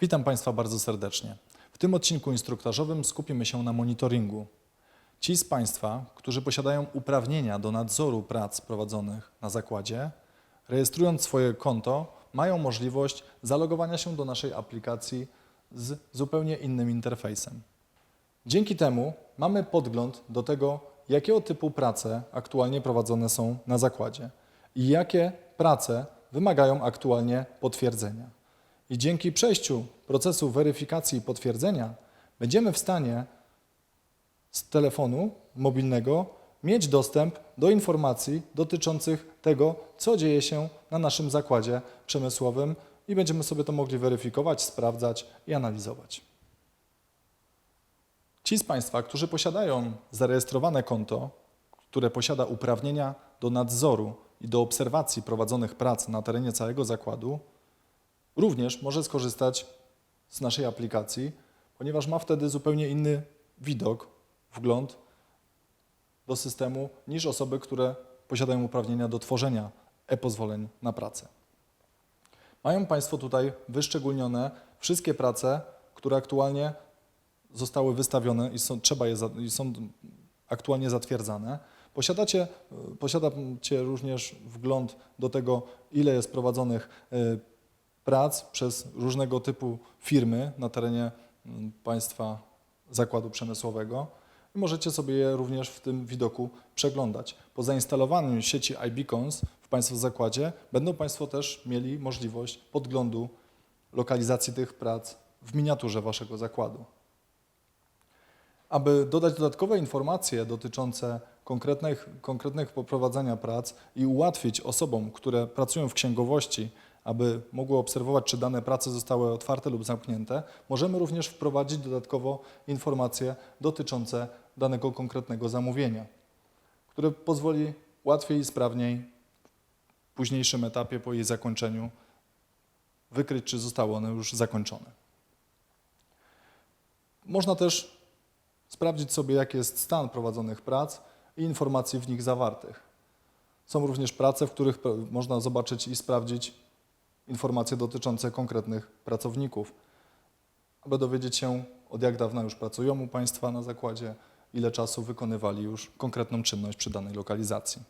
Witam Państwa bardzo serdecznie. W tym odcinku instruktażowym skupimy się na monitoringu. Ci z Państwa, którzy posiadają uprawnienia do nadzoru prac prowadzonych na zakładzie, rejestrując swoje konto, mają możliwość zalogowania się do naszej aplikacji z zupełnie innym interfejsem. Dzięki temu mamy podgląd do tego, jakiego typu prace aktualnie prowadzone są na zakładzie i jakie prace wymagają aktualnie potwierdzenia. I dzięki przejściu procesu weryfikacji i potwierdzenia będziemy w stanie z telefonu mobilnego mieć dostęp do informacji dotyczących tego, co dzieje się na naszym zakładzie przemysłowym i będziemy sobie to mogli weryfikować, sprawdzać i analizować. Ci z Państwa, którzy posiadają zarejestrowane konto, które posiada uprawnienia do nadzoru i do obserwacji prowadzonych prac na terenie całego zakładu, również może skorzystać z naszej aplikacji, ponieważ ma wtedy zupełnie inny widok, wgląd do systemu niż osoby, które posiadają uprawnienia do tworzenia e-pozwoleń na pracę. Mają Państwo tutaj wyszczególnione wszystkie prace, które aktualnie zostały wystawione i są, trzeba je, za- i są aktualnie zatwierdzane. Posiadacie, posiadacie również wgląd do tego, ile jest prowadzonych y, prac przez różnego typu firmy na terenie mm, Państwa zakładu przemysłowego. Możecie sobie je również w tym widoku przeglądać. Po zainstalowaniu sieci iBeacons w Państwa zakładzie będą Państwo też mieli możliwość podglądu lokalizacji tych prac w miniaturze Waszego zakładu. Aby dodać dodatkowe informacje dotyczące konkretnych, konkretnych poprowadzenia prac i ułatwić osobom, które pracują w księgowości, aby mogły obserwować, czy dane prace zostały otwarte lub zamknięte, możemy również wprowadzić dodatkowo informacje dotyczące danego konkretnego zamówienia, które pozwoli łatwiej i sprawniej w późniejszym etapie po jej zakończeniu wykryć, czy zostały one już zakończone. Można też sprawdzić sobie, jaki jest stan prowadzonych prac i informacji w nich zawartych. Są również prace, w których można zobaczyć i sprawdzić informacje dotyczące konkretnych pracowników, aby dowiedzieć się, od jak dawna już pracują u Państwa na zakładzie, ile czasu wykonywali już konkretną czynność przy danej lokalizacji.